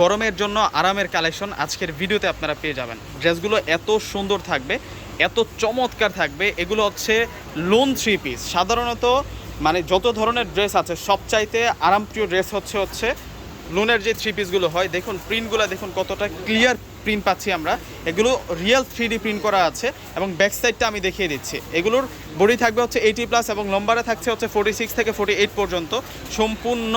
গরমের জন্য আরামের কালেকশন আজকের ভিডিওতে আপনারা পেয়ে যাবেন। ড্রেসগুলো এত সুন্দর থাকবে, এত চমৎকার থাকবে, এগুলো হচ্ছে লোন থ্রি পিস। সাধারণত মানে যত ধরনের ড্রেস আছে, সবচাইতে আরামপ্রিয় ড্রেস হচ্ছে হচ্ছে লোনের যে থ্রি পিসগুলো হয়, দেখুন, প্রিন্টগুলো দেখুন কতটা ক্লিয়ার প্রিন্ট পাচ্ছি আমরা। এগুলো রিয়েল থ্রি প্রিন্ট করা আছে এবং ব্যাক সাইডটা আমি দেখিয়ে দিচ্ছি। এগুলোর বডি থাকবে হচ্ছে এইটি প্লাস এবং লম্বারে থাকছে হচ্ছে ফোর্টি সিক্স থেকে ফোর্টি এইট পর্যন্ত। সম্পূর্ণ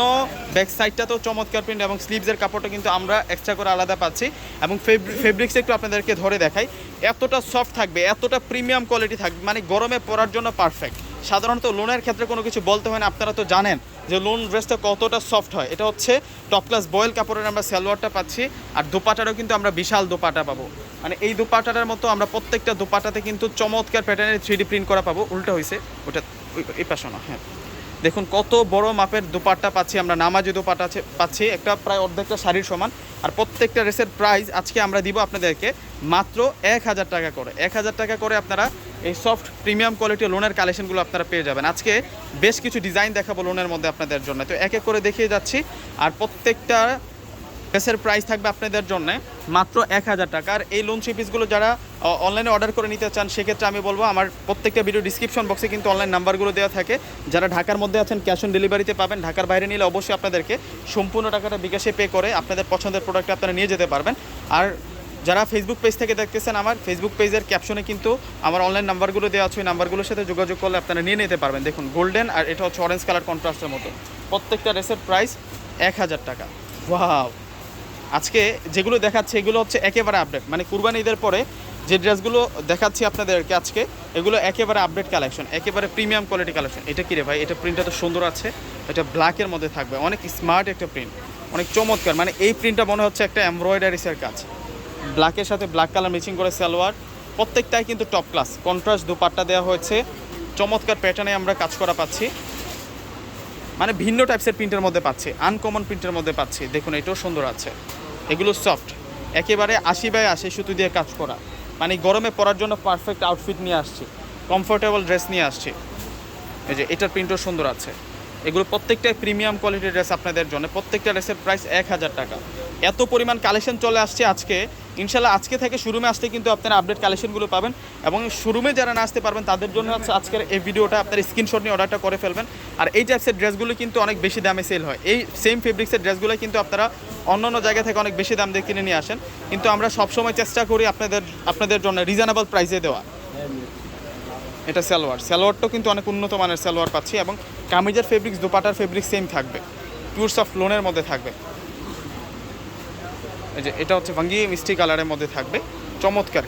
ব্যাক সাইডটা তো চমৎকার প্রিন্ট এবং স্লিভসের কাপড়টা কিন্তু আমরা এক্সট্রা করে আলাদা পাচ্ছি। এবং ফেব্রিক্স একটু আপনাদেরকে ধরে দেখাই। এতটা সফট থাকবে, এতটা প্রিমিয়াম কোয়ালিটি থাকবে মানে গরমে পরার জন্য পারফেক্ট সাধারণত লোনের ক্ষেত্রে কোনো কিছু বলতে হয় না, আপনারা তো জানেন। যে লোন ড্রেসটা কতটা সফট হয়, এটা হচ্ছে টপ ক্লাস বয়েল কাপড়ের আমরা সালোয়ারটা পাচ্ছি, আর দোপাটারও কিন্তু আমরা বিশাল দোপাটা পাবো। মানে এই দোপাটাটার মতো আমরা প্রত্যেকটা দোপাটাতে কিন্তু চমৎকার প্যাটার্নের থ্রি প্রিন্ট করা পাবো, উল্টা হয়েছে ওটা এই পাশে না হ্যাঁ। দেখুন কত বড় মাপের দোপাট্টা পাচ্ছি আমরা, নামাজি দোপাট্টা পাচ্ছি, একটা প্রায় অর্ধেকটা শাড়ির সমান। আর প্রত্যেকটা রেসের প্রাইস আজকে আমরা দিব আপনাদেরকে মাত্র এক হাজার টাকা করে। এক হাজার টাকা করে আপনারা এই সফট প্রিমিয়াম কোয়ালিটি লোনের কালেকশনগুলো আপনারা পেয়ে যাবেন। আজকে বেশ কিছু ডিজাইন দেখাবো লোনের মধ্যে আপনাদের জন্য। তো এক এক করে দেখিয়ে যাচ্ছি। আর প্রত্যেকটা রেসের প্রাইস থাকবে আপনাদের জন্য মাত্র এক হাজার টাকা। আর এই লোন পিসগুলো যারা অনলাইনে অর্ডার করে নিতে চান, সেক্ষেত্রে আমি বলব, আমার প্রত্যেকটা ভিডিও ডিসক্রিপশন বক্সে কিন্তু অনলাইন নাম্বারগুলো দেওয়া থাকে। যারা ঢাকার মধ্যে আছেন ক্যাশ অন ডেলিভারিতে পাবেন। ঢাকার বাইরে নিলে অবশ্যই আপনাদেরকে সম্পূর্ণ টাকাটা বিকাশে পে করে আপনাদের পছন্দের প্রোডাক্ট আপনারা নিয়ে যেতে পারবেন। আর যারা ফেসবুক পেজ থেকে দেখতেছেন আমার ফেসবুক পেজের ক্যাপশনে কিন্তু আমার অনলাইন নাম্বারগুলো দেওয়া আছে। ওই নাম্বারগুলোর সাথে যোগাযোগ করলে আপনারা নিয়ে নিতে পারবেন। দেখুন গোল্ডেন আর এটা হচ্ছে অরেঞ্জ কালার কন্ট্রাস্টের মতো। প্রত্যেকটা ড্রেসের প্রাইস এক হাজার টাকা। ওয়াও আজকে যেগুলো দেখাচ্ছে এগুলো হচ্ছে একেবারে আপডেট মানে কুরবানি ঈদের পরে যে ড্রেসগুলো দেখাচ্ছি আপনাদেরকে আজকে, এগুলো একেবারে আপডেট কালেকশন একেবারে প্রিমিয়াম কোয়ালিটি কালেকশন এটা কি রে ভাই? এটা প্রিন্টটা তো সুন্দর আছে, এটা ব্ল্যাকের মধ্যে থাকবে। অনেক স্মার্ট একটা প্রিন্ট অনেক চমৎকার। মানে এই প্রিন্টটা মনে হচ্ছে একটা এমব্রয়ডারিসের কাজ। ব্ল্যাকের সাথে ব্ল্যাক কালার মিক্সিং করে সালোয়ার, প্রত্যেকটাই কিন্তু টপ ক্লাস কন্ট্রাস্ট দুপাট্টা দেওয়া হয়েছে, চমৎকার প্যাটার্নে আমরা কাজ করা পাচ্ছি। মানে ভিন্ন টাইপসের প্রিন্টের মধ্যে পাচ্ছি আনকমন প্রিন্টের মধ্যে পাচ্ছি। দেখুন, এটাও সুন্দর আছে। এগুলো সফট একেবারে আশি বাই আশি সুতো দিয়ে কাজ করা। মানে গরমে পরার জন্য পারফেক্ট আউটফিট নিয়ে আসছি। কমফোর্টেবল ড্রেস নিয়ে আসছি। এই যে, এটার প্রিন্টও সুন্দর আছে। এগুলো প্রত্যেকটাই প্রিমিয়াম কোয়ালিটির ড্রেস আপনাদের জন্য। প্রত্যেকটা ড্রেসের প্রাইস এক হাজার টাকা। এত পরিমাণ কালেকশন চলে আসছে আজকে। ইনশাল্লাহ আজকে থেকে শোরুমে আসতে কিন্তু আপনারা আপডেট কালেকশনগুলো পাবেন এবং শোরুমে যারা না আসতে পারবেন, তাদের জন্য হচ্ছে আজকের এই ভিডিওটা আপনার স্ক্রিনশট নিয়ে অর্ডারটা করে ফেলবেন। আর এই টাইপসের ড্রেসগুলো কিন্তু অনেক বেশি দামে সেল হয়। এই সেম ফেব্রিক্সের ড্রেসগুলো কিন্তু আপনারা অন্য অন্য জায়গা থেকে অনেক বেশি দাম দিয়ে কিনে নিয়ে আসেন। কিন্তু আমরা সবসময় চেষ্টা করি আপনাদের আপনাদের জন্য রিজনেবল প্রাইসে দেওয়া। এটা সালোয়ার। সালোয়ারটাও কিন্তু অনেক উন্নত মানের সালোয়ার পাচ্ছি এবং কামিজের ফেব্রিক্স দুপাটার ফেব্রিক সেম থাকবে। পিওর সফট লোনের মধ্যে থাকবে। এই যে এটা হচ্ছে ভাঙ্গি মিষ্টি কালারের মধ্যে থাকবে। চমৎকার।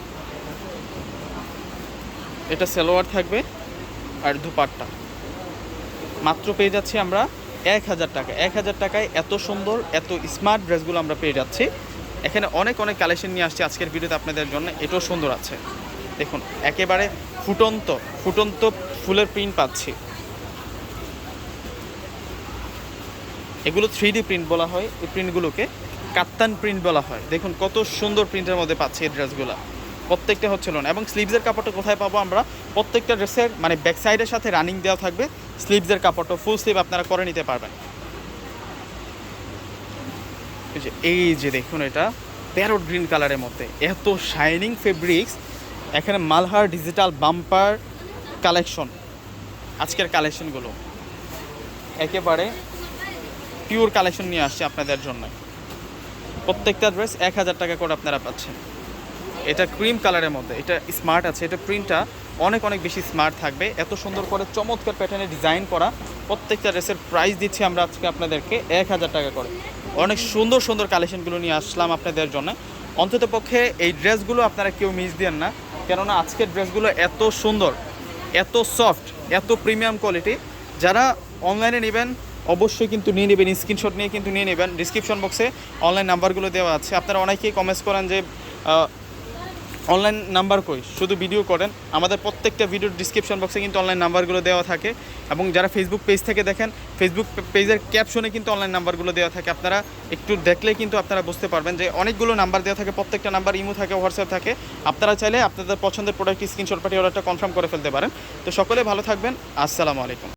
এটা সালোয়ার থাকবে আর দুপাট্টা। মাত্র পেয়ে যাচ্ছি আমরা এক হাজার টাকা। এক হাজার টাকায় এত সুন্দর, এত স্মার্ট ড্রেসগুলো আমরা পেয়ে যাচ্ছি। এখানে অনেক অনেক কালেকশন নিয়ে আসছি আজকের ভিডিওতে আপনাদের জন্য। এটাও সুন্দর আছে। দেখুন, একেবারে ফুটন্ত ফুটন্ত ফুলের প্রিন্ট পাচ্ছি। এগুলো থ্রি প্রিন্ট বলা হয়, এই প্রিন্টগুলোকে কাত্তান প্রিন্ট বলা হয়। দেখুন কত সুন্দর প্রিন্টের মধ্যে পাচ্ছি এই ড্রেসগুলো প্রত্যেকটা হচ্ছে লোন এবং স্লিভসের কাপড়টা কোথায় পাবো আমরা? প্রত্যেকটা ড্রেসের মানে ব্যাক সাইডের সাথে রানিং দেওয়া থাকবে। স্লিভসের কাপড়টা ফুল স্লিভ আপনারা করে নিতে পারবেন। এই যে দেখুন এটা প্যারোট গ্রিন কালারের মধ্যে। এত শাইনিং ফেব্রিক্স এখানে মালহার ডিজিটাল বাম্পার কালেকশন আজকের কালেকশনগুলো একেবারে পিওর কালেকশন নিয়ে আসছে আপনাদের জন্য। প্রত্যেকটা ড্রেস এক হাজার টাকা করে আপনারা পাচ্ছেন। এটা ক্রিম কালারের মধ্যে, এটা স্মার্ট আছে, এটা প্রিন্টটা অনেক অনেক বেশি স্মার্ট থাকবে। এত সুন্দর করে চমৎকার প্যাটার্নে ডিজাইন করা প্রত্যেকটা ড্রেসের প্রাইস দিচ্ছি আমরা আজকে আপনাদেরকে এক হাজার টাকা করে। অনেক সুন্দর সুন্দর কালেকশনগুলো নিয়ে আসলাম আপনাদের জন্য। অন্তত পক্ষে এই ড্রেসগুলো আপনারা কেউ মিস দেন না, কেননা আজকের ড্রেসগুলো এত সুন্দর, এত সফট এত প্রিমিয়াম কোয়ালিটি যারা অনলাইনে নেবেন অবশ্যই কিন্তু নিয়ে নেবেন স্ক্রিনশট নিয়ে কিন্তু নিয়ে নেবেন। ডিসক্রিপশন বক্সে অনলাইন নাম্বারগুলো দেওয়া আছে। আপনারা অনেকেই কমেন্টস করেন যে অনলাইন নাম্বার কই? শুধু ভিডিও করেন। আমাদের প্রত্যেকটা ভিডিওর ডিসক্রিপশন বক্সে কিন্তু অনলাইন নাম্বারগুলো দেওয়া থাকে। এবং যারা ফেসবুক পেজ থেকে দেখেন ফেসবুক পেজের ক্যাপশনে কিন্তু অনলাইন নাম্বারগুলো দেওয়া থাকে। আপনারা একটু দেখলে কিন্তু আপনারা বুঝতে পারবেন যে অনেকগুলো নাম্বার দেওয়া থাকে, প্রত্যেকটা নাম্বার ইমো থাকে হোয়াটসঅ্যাপ থাকে। আপনারা চাইলে আপনাদের পছন্দের প্রোডাক্ট স্ক্রিনশট পাঠিয়ে অর্ডারটা কনফার্ম করে ফেলতে পারেন। তো সকলে ভালো থাকবেন। আসসালামু আলাইকুম।